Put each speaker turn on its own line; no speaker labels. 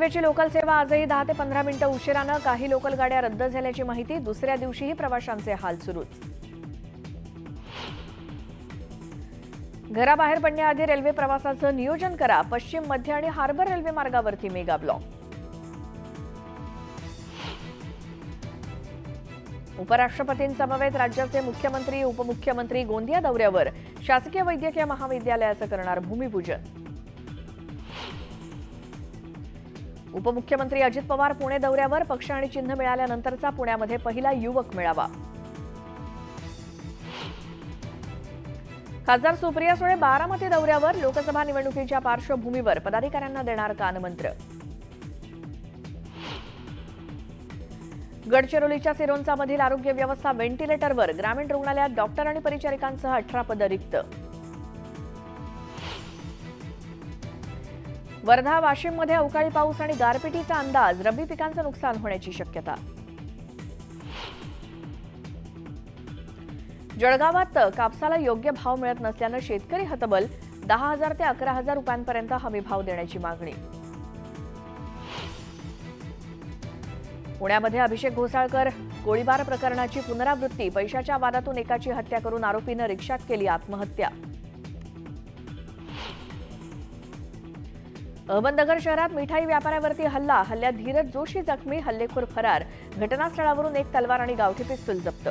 रेल्वेची लोकल सेवा आजही दहा ते पंधरा मिनिटं उशिरानं काही लोकल गाड्या रद्द झाल्याची माहिती दुसऱ्या दिवशीही प्रवाशांचे हाल सुरूच. घराबाहेर पडण्याआधी रेल्वे प्रवासाचं नियोजन करा. पश्चिम मध्य आणि हार्बर रेल्वे मार्गावरती मेगा ब्लॉक. उपराष्ट्रपतींसमवेत राज्याचे मुख्यमंत्री उपमुख्यमंत्री गोंदिया दौऱ्यावर. शासकीय वैद्यकीय महाविद्यालयाचं करणार भूमिपूजन. उपमुख्यमंत्री अजित पवार पुणे दौऱ्यावर पक्ष आणि चिन्ह मिळाल्यानंतरचा पुण्यामध्ये पहिला युवक मेळावा. खासदार सुप्रिया सुळे बारामती दौऱ्यावर लोकसभा निवडणुकीच्या पार्श्वभूमीवर पदाधिकाऱ्यांना देणार कानमंत्र. गडचिरोलीच्या सिरोंचामधील आरोग्य व्यवस्था व्हेंटिलेटरवर ग्रामीण रुग्णालयात डॉक्टर आणि परिचारिकांसह अठरा पदं रिक्त वर्धा वाशिममध्ये अवकाळी पाऊस आणि गारपिटीचा अंदाज रब्बी पिकांचं नुकसान होण्याची शक्यता. जळगावात कापसाला योग्य भाव मिळत नसल्यानं शेतकरी हतबल दहा हजार ते अकरा हजार रुपयांपर्यंत हमी भाव देण्याची मागणी. पुण्यामध्ये अभिषेक घोसाळकर गोळीबार प्रकरणाची पुनरावृत्ती पैशाच्या वादातून एकाची हत्या करून आरोपीनं रिक्षात केली आत्महत्या. अहमदनगर शहरात मिठाई व्यापाऱ्यावरती हल्ला. हल्ल्यात धीरज जोशी जखमी हल्लेखोर फरार. घटनास्थळावरून एक तलवार आणि गावठी पिस्तूल जप्त.